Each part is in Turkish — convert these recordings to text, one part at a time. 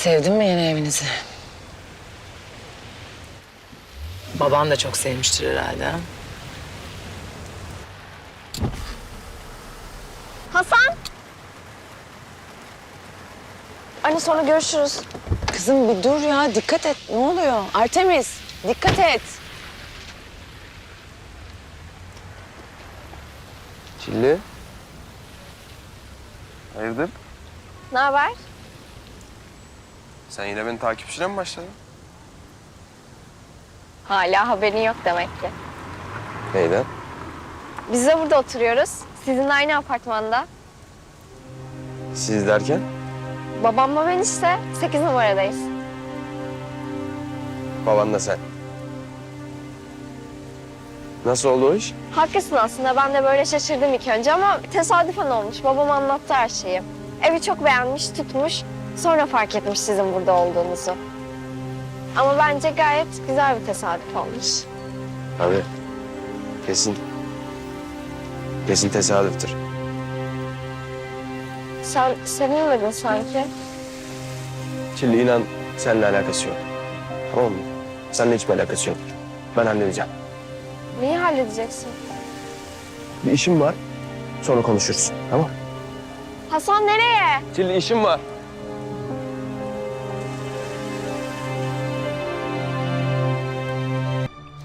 Sevdin mi yeni evinizi? Baban da çok sevmiştir herhalde. ha? Hasan! Anne sonra görüşürüz. Kızım bir dur ya dikkat et. Ne oluyor? Artemis dikkat et. Çilli. Hayırdır? Ne haber? Sen yine beni takipçine mi başladın? Hala haberin yok demek ki. Neyden? Biz de burada oturuyoruz. Sizinle aynı apartmanda. Siz derken? Babamla ben işte 8 numaradayız. Babanla sen. Nasıl oldu o iş? Haklısın aslında ben de böyle şaşırdım ilk önce ama tesadüfen olmuş. Babam anlattı her şeyi. Evi çok beğenmiş, tutmuş. Sonra fark etmiş sizin burada olduğunuzu. Ama bence gayet güzel bir tesadüf olmuş. Tabii. Kesin. Kesin tesadüftür. Sen sevinmedin sanki. Çilli inan seninle alakası yok. Tamam mı? Seninle hiçbir alakası yok. Ben halledeceğim. Neyi halledeceksin? Bir işim var. Sonra konuşuruz. Tamam Hasan nereye? Çilli işim var.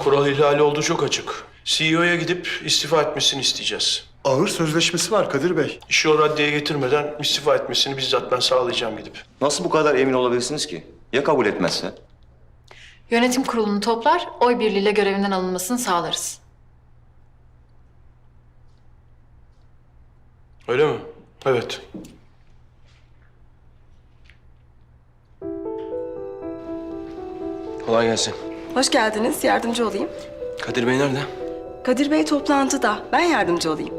Kural ihlali olduğu çok açık. CEO'ya gidip istifa etmesini isteyeceğiz. Ağır sözleşmesi var Kadir Bey. İşi o raddeye getirmeden istifa etmesini bizzat ben sağlayacağım gidip. Nasıl bu kadar emin olabilirsiniz ki? Ya kabul etmezse? Yönetim kurulunu toplar, oy birliğiyle görevinden alınmasını sağlarız. Öyle mi? Evet. Kolay gelsin. Hoş geldiniz. Yardımcı olayım. Kadir Bey nerede? Kadir Bey toplantıda. Ben yardımcı olayım.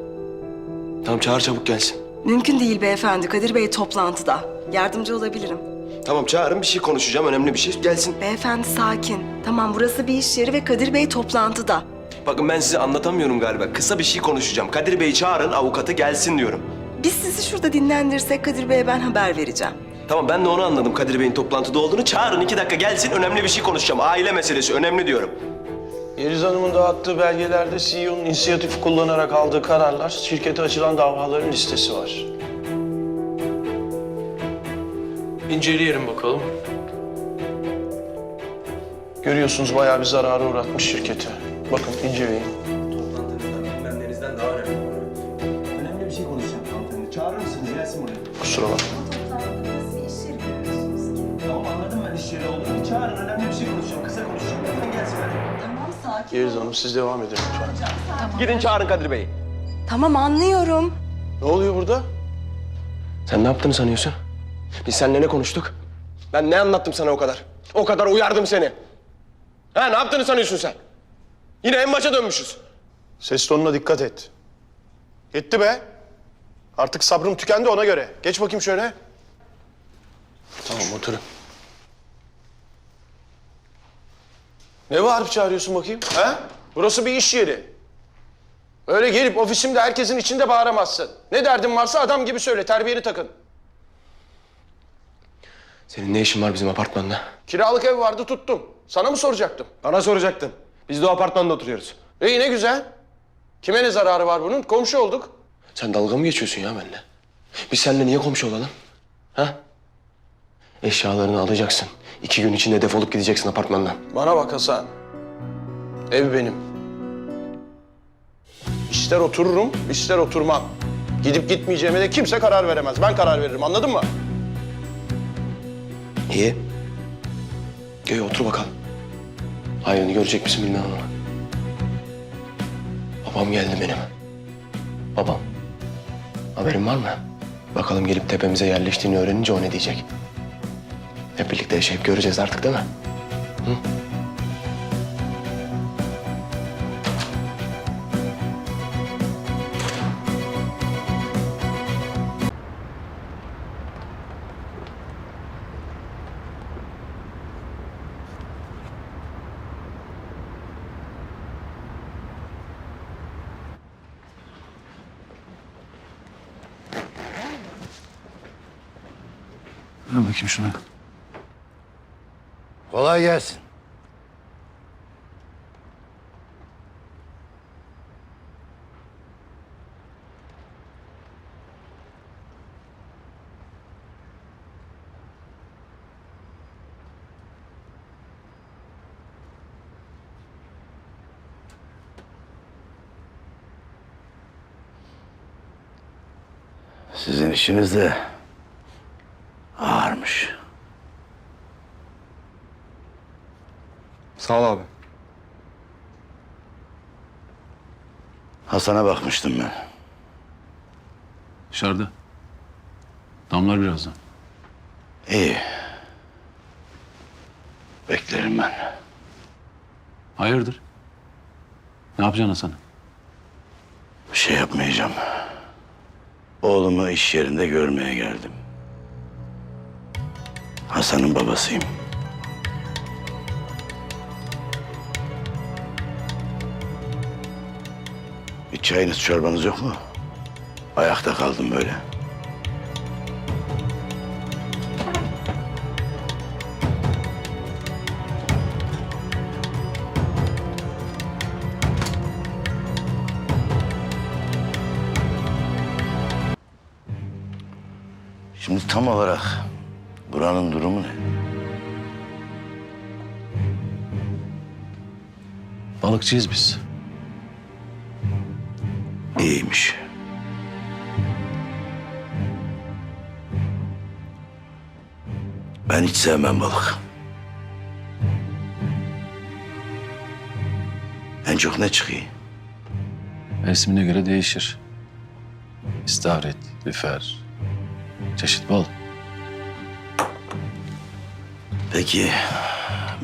Tamam çağır çabuk gelsin. Mümkün değil beyefendi. Kadir Bey toplantıda. Yardımcı olabilirim. Tamam çağırın bir şey konuşacağım. Önemli bir şey. Gelsin. Beyefendi sakin. Tamam burası bir iş yeri ve Kadir Bey toplantıda. Bakın ben size anlatamıyorum galiba. Kısa bir şey konuşacağım. Kadir Bey'i çağırın, avukatı gelsin diyorum. Biz sizi şurada dinlendirsek Kadir Bey'e ben haber vereceğim. Tamam ben de onu anladım Kadir Bey'in toplantıda olduğunu. Çağırın iki dakika gelsin. Önemli bir şey konuşacağım. Aile meselesi önemli diyorum. Yeliz Hanım'ın dağıttığı belgelerde CEO'nun inisiyatif kullanarak aldığı kararlar, şirkete açılan davaların listesi var. İnceleyelim bakalım. Görüyorsunuz bayağı bir zarara uğratmış şirketi. Bakın inceleyin. Yeliz Hanım siz devam edin lütfen. Gidin çağırın Kadir Bey'i. Tamam anlıyorum. Ne oluyor burada? Sen ne yaptığını sanıyorsun? Biz seninle ne konuştuk? Ben ne anlattım sana o kadar? O kadar uyardım seni. Ha ne yaptığını sanıyorsun sen? Yine en başa dönmüşüz. Ses tonuna dikkat et. Yetti be. Artık sabrım tükendi ona göre. Geç bakayım şöyle. Tamam oturun. Ne bağırıp çağırıyorsun bakayım? Ha? Burası bir iş yeri. Öyle gelip ofisimde herkesin içinde bağıramazsın. Ne derdin varsa adam gibi söyle, terbiyeni takın. Senin ne işin var bizim apartmanda? Kiralık ev vardı tuttum. Sana mı soracaktım? Bana soracaktın. Biz de o apartmanda oturuyoruz. İyi ne güzel. Kime ne zararı var bunun? Komşu olduk. Sen dalga mı geçiyorsun ya benimle? Biz seninle niye komşu olalım? Ha? Eşyalarını alacaksın. İki gün içinde defolup gideceksin apartmandan. Bana bak Hasan. Ev benim. İster otururum, ister oturmam. Gidip gitmeyeceğime de kimse karar veremez. Ben karar veririm anladın mı? İyi. Göğe otur bakalım. Hayrını görecek misin bilmem ama. Babam geldi benim. Babam. Haberin var mı? Bakalım gelip tepemize yerleştiğini öğrenince o ne diyecek? Hep birlikte yaşayıp göreceğiz artık değil mi? Ver Sizin işiniz de ağırmış. Sağ ol abi. Hasan'a bakmıştım ben. Dışarıda. Damlar birazdan. İyi. Beklerim ben. Hayırdır? Ne yapacaksın Hasan'a? Bir şey yapmayacağım. Oğlumu iş yerinde görmeye geldim. Hasan'ın babasıyım. Bir çayınız çorbanız yok mu? Ayakta kaldım böyle. Şimdi tam olarak buranın durumu ne? Balıkçıyız biz. İyiymiş. Ben hiç sevmem balık. En çok ne çıkıyor? Mevsimine göre değişir. İstavrit, lüfer, çeşit bol. Peki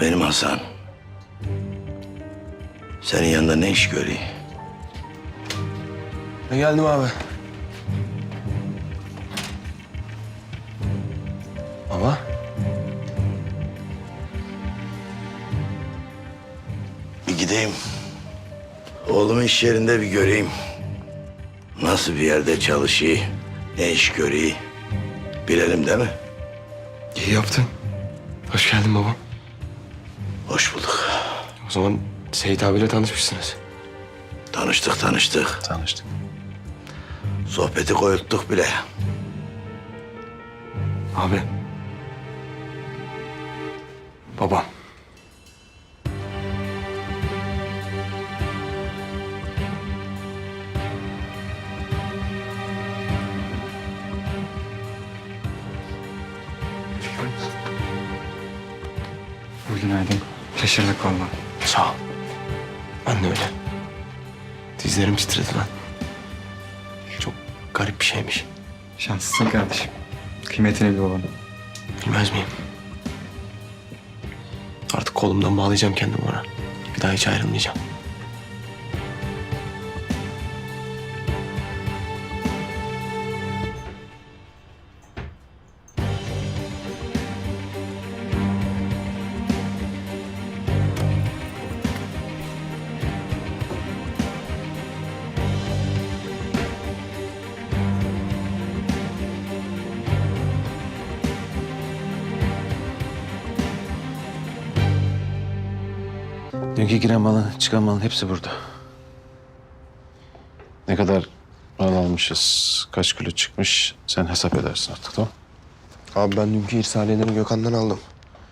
benim Hasan. Senin yanında ne iş görüyor? Ben geldim abi. Ama Bir gideyim. Oğlumu iş yerinde bir göreyim. Nasıl bir yerde çalışıyor, ne iş görüyor. Bilelim değil mi? iyi yaptın. Hoş geldin baba. Hoş bulduk. O zaman Seyit abiyle tanışmışsınız. Tanıştık tanıştık. Tanıştık. Sohbeti koyuttuk bile. Abi. Babam. Şaşırdık valla. Sağ ol. Ben de öyle. Dizlerim titredi lan. Çok garip bir şeymiş. Şanslısın kardeşim. Kıymetini bil oğlum. Bilmez miyim? Artık kolumdan bağlayacağım kendimi ona. Bir daha hiç ayrılmayacağım. Dünkü giren malın, çıkan malın hepsi burada. Ne kadar mal almışız, kaç kilo çıkmış sen hesap edersin artık tamam Abi ben dünkü irsaliyeleri Gökhan'dan aldım.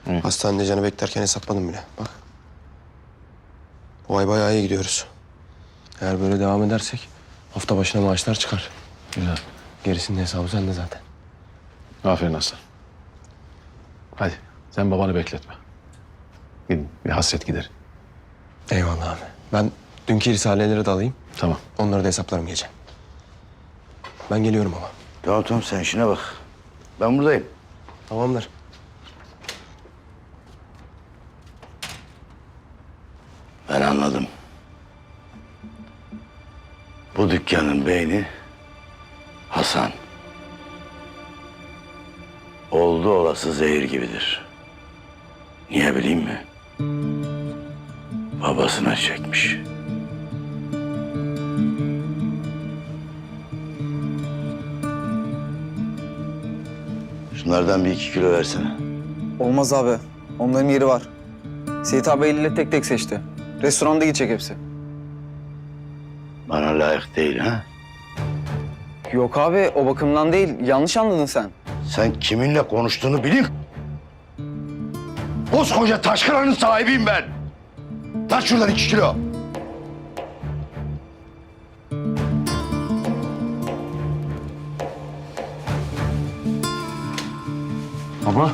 İyi. Hastanede canı beklerken hesapladım bile. Bak. Bu ay bayağı iyi gidiyoruz. Eğer böyle devam edersek hafta başına maaşlar çıkar. Güzel. Gerisinin hesabı sende zaten. Aferin Aslan. Hadi sen babanı bekletme. Gidin bir hasret gider. Eyvallah abi. Ben dünkü irsaliyeleri de alayım. Tamam. Onları da hesaplarım gece. Ben geliyorum ama. Tamam tamam sen işine bak. Ben buradayım. Tamamdır. Ben anladım. Bu dükkanın beyni Hasan. Oldu olası zehir gibidir. Niye bileyim mi? Babasına çekmiş. Şunlardan bir iki kilo versene. Olmaz abi. Onların yeri var. Seyit abi eliyle tek tek seçti. Restoranda gidecek hepsi. Bana layık değil ha? Yok abi o bakımdan değil. Yanlış anladın sen. Sen kiminle konuştuğunu bilin. Koskoca taşkıranın sahibiyim ben. Taş şuradan iki kilo. Baba.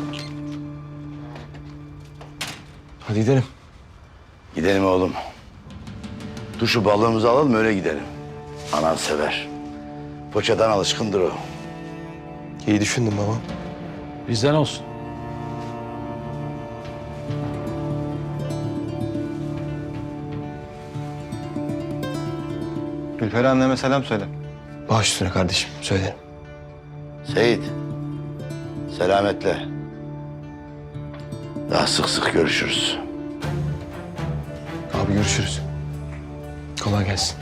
Hadi gidelim. Gidelim oğlum. Duşu balığımızı alalım öyle gidelim. Anan sever. Poçadan alışkındır o. İyi düşündün baba. Bizden olsun. Gülper anneme selam söyle. Baş üstüne kardeşim söylerim. Seyit. Selametle. Daha sık sık görüşürüz. Abi görüşürüz. Kolay gelsin.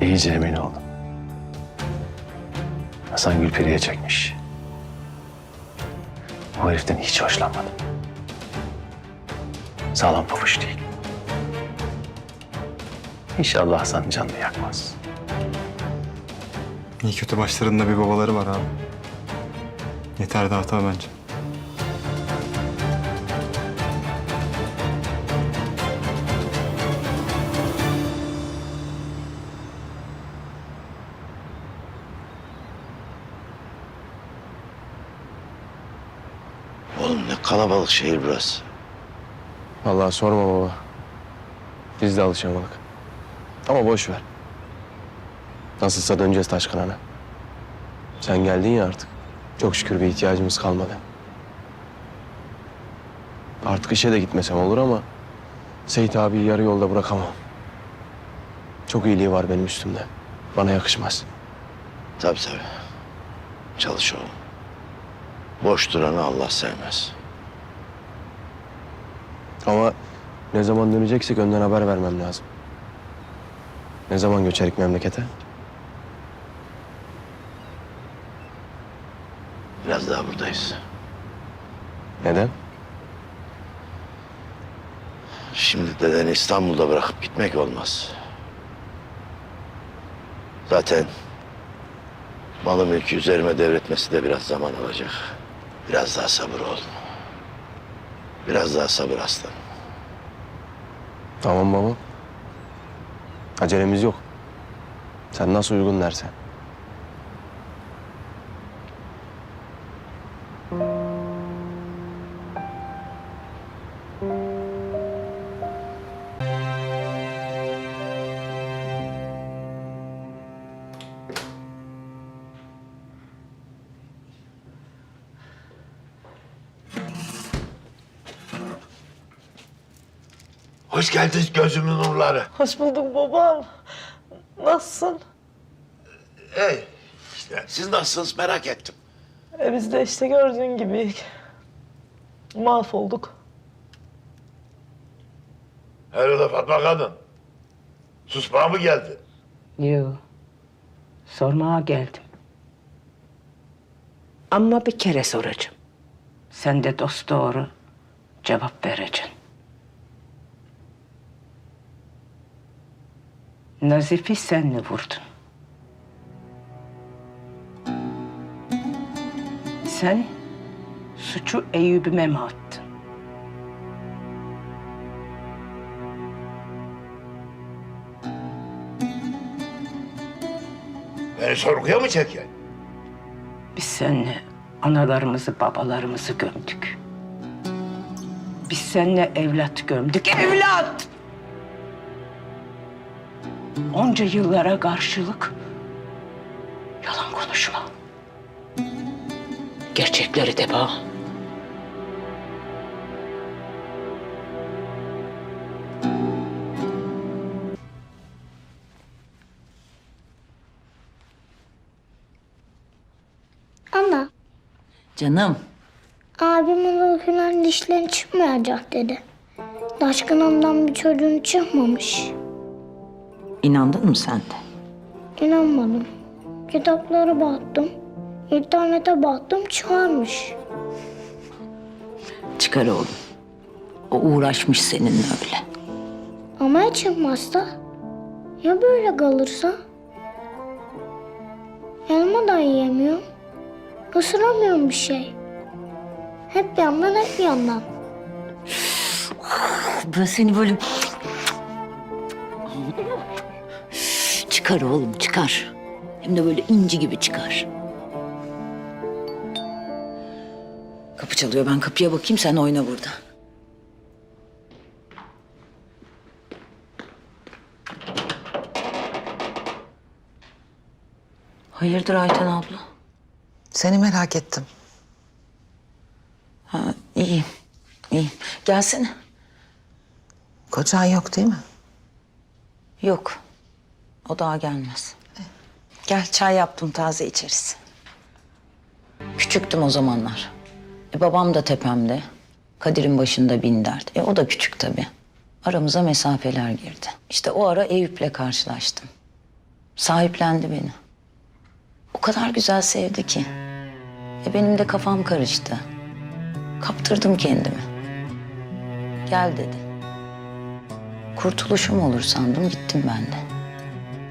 İyice emin oldum. Hasan Gülperi'ye çekmiş. O heriften hiç hoşlanmadım. Sağlam pabuç değil. İnşallah Hasan canını yakmaz. İyi kötü başlarında bir babaları var abi. Yeter dağıtma bence. Oğlum ne kalabalık şehir burası. Vallahi sorma baba. Biz de alışamadık. Ama boş ver. Nasılsa döneceğiz Taşkıran'a. Sen geldin ya artık. Çok şükür bir ihtiyacımız kalmadı. Artık işe de gitmesem olur ama... Seyit abiyi yarı yolda bırakamam. Çok iyiliği var benim üstümde. Bana yakışmaz. Tabii tabii. Çalış oğlum. Boş duranı Allah sevmez. Ama ne zaman döneceksek önden haber vermem lazım. Ne zaman göçerik memlekete? Biraz daha buradayız. Neden? Şimdi dedeni İstanbul'da bırakıp gitmek olmaz. Zaten malı mülkü üzerime devretmesi de biraz zaman alacak. Biraz daha sabır ol. Biraz daha sabır aslanım. Tamam baba. Acelemiz yok. Sen nasıl uygun dersen. Hoş geldiniz gözümün nurları. Hoş bulduk babam. Nasılsın? Ey işte siz nasılsınız merak ettim. E biz de işte gördüğün gibi mahvolduk. Hayrola Fatma kadın? Susmaya mı geldin? Yok. Sormaya geldim. Ama bir kere soracağım. Sen de dost doğru cevap vereceksin. Nazif'i sen mi vurdun? Sen suçu Eyüp'üme mi attın? Beni sorguya mı çeken? Biz seninle analarımızı, babalarımızı gömdük. Biz seninle evlat gömdük. Evlat! Onca yıllara karşılık yalan konuşma. Gerçekleri de bana. Ana, Canım. abimin uykudan dişleri çıkmayacak dedi. Taşkınımdan bir çocuğun çıkmamış. İnandın mı sen de? İnanmadım. Kitapları baktım. İnternete baktım çıkarmış. Çıkar oğlum. O uğraşmış seninle öyle. Ama ya çıkmazsa? Ya böyle kalırsa? Elma da yiyemiyorum. Isıramıyorum bir şey. Hep yandan hep yandan. Ben seni böyle... Çıkar oğlum çıkar. Hem de böyle inci gibi çıkar. Kapı çalıyor ben kapıya bakayım sen oyna burada. Hayırdır Ayten abla? Seni merak ettim. Ha, iyiyim, iyiyim. Gelsene. Kocan yok değil mi? Yok. O daha gelmez. Gel çay yaptım taze içeriz. Küçüktüm o zamanlar. E, babam da tepemde. Kadir'in başında bin dert. E, o da küçük tabii. Aramıza mesafeler girdi. İşte o ara Eyüp'le karşılaştım. Sahiplendi beni. O kadar güzel sevdi ki. E, benim de kafam karıştı. Kaptırdım kendimi. Gel dedi. Kurtuluşum olur sandım gittim ben de.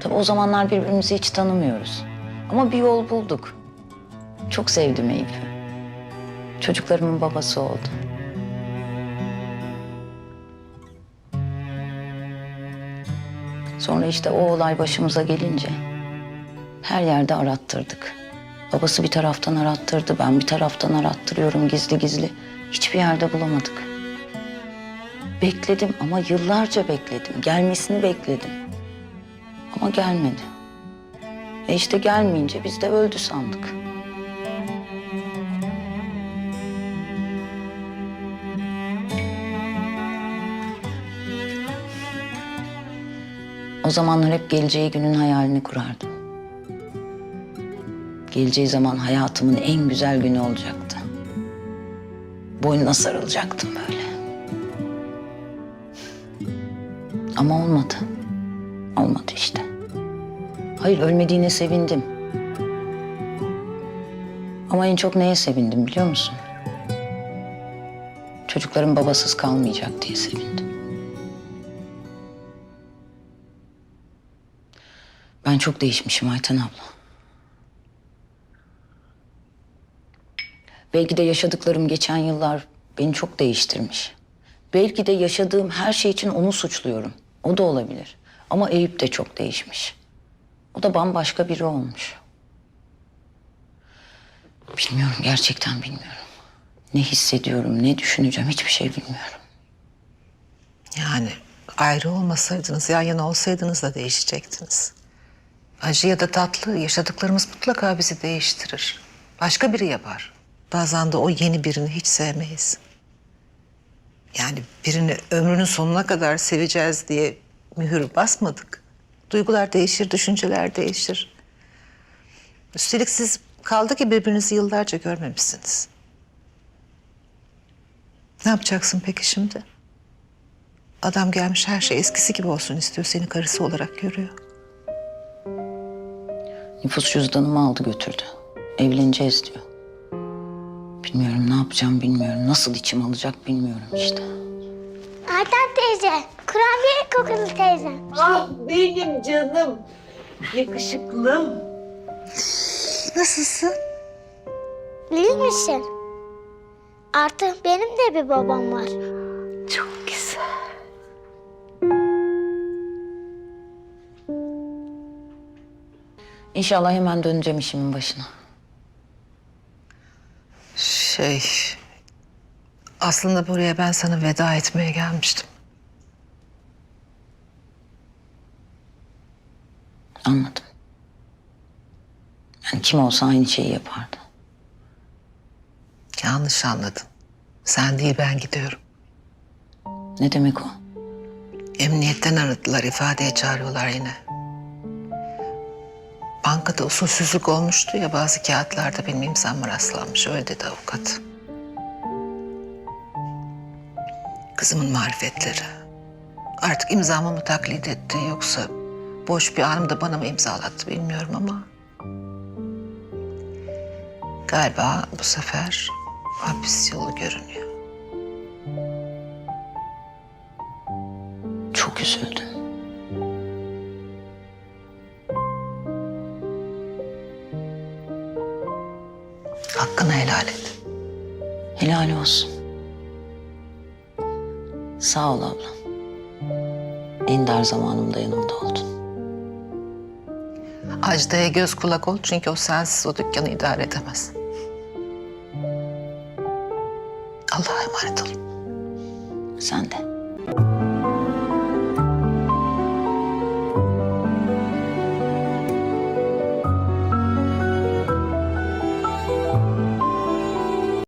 Tabii o zamanlar birbirimizi hiç tanımıyoruz. Ama bir yol bulduk. Çok sevdim Eyüp'ü. Çocuklarımın babası oldu. Sonra işte o olay başımıza gelince her yerde arattırdık. Babası bir taraftan arattırdı, ben bir taraftan arattırıyorum gizli gizli. Hiçbir yerde bulamadık. Bekledim ama yıllarca bekledim. Gelmesini bekledim. Ama gelmedi. E işte gelmeyince biz de öldü sandık. O zamanlar hep geleceği günün hayalini kurardım. Geleceği zaman hayatımın en güzel günü olacaktı. Boynuna sarılacaktım böyle. Ama olmadı. Olmadı işte. Hayır ölmediğine sevindim. Ama en çok neye sevindim biliyor musun? Çocuklarım babasız kalmayacak diye sevindim. Ben çok değişmişim Ayten abla. Belki de yaşadıklarım geçen yıllar beni çok değiştirmiş. Belki de yaşadığım her şey için onu suçluyorum. O da olabilir. Ama Eyüp de çok değişmiş. O da bambaşka biri olmuş. Bilmiyorum gerçekten bilmiyorum. Ne hissediyorum, ne düşüneceğim hiçbir şey bilmiyorum. Yani ayrı olmasaydınız, yan yana olsaydınız da değişecektiniz. Acı ya da tatlı yaşadıklarımız mutlaka bizi değiştirir. Başka biri yapar. Bazen de o yeni birini hiç sevmeyiz. Yani birini ömrünün sonuna kadar seveceğiz diye mühür basmadık. Duygular değişir, düşünceler değişir. Üstelik siz kaldı ki birbirinizi yıllarca görmemişsiniz. Ne yapacaksın peki şimdi? Adam gelmiş her şey eskisi gibi olsun istiyor. Seni karısı olarak görüyor. Nüfus cüzdanımı aldı götürdü. Evleneceğiz diyor. Bilmiyorum ne yapacağım bilmiyorum. Nasıl içim alacak bilmiyorum işte. Ayten teyze, kurabiye kokulu teyze. Ah benim canım. Yakışıklım. Nasılsın? Misin? Artık benim de bir babam var. Çok güzel. İnşallah hemen döneceğim işimin başına. Şey... Aslında buraya ben sana veda etmeye gelmiştim. Anladım. Yani kim olsa aynı şeyi yapardı. Yanlış anladın. Sen değil ben gidiyorum. Ne demek o? Emniyetten aradılar, ifadeye çağırıyorlar yine. Bankada usulsüzlük olmuştu ya bazı kağıtlarda benim imzam rastlanmış. Öyle dedi avukat. Kızımın marifetleri. Artık imzamı mı taklit etti yoksa boş bir anımda bana mı imzalattı bilmiyorum ama... Galiba bu sefer hapis yolu görünüyor. Çok üzüldüm. Hakkını helal et. Helal olsun. Sağ ol ablam. En dar zamanımda yanımda oldun. Ajda'ya göz kulak ol çünkü o sensiz o dükkanı idare edemez.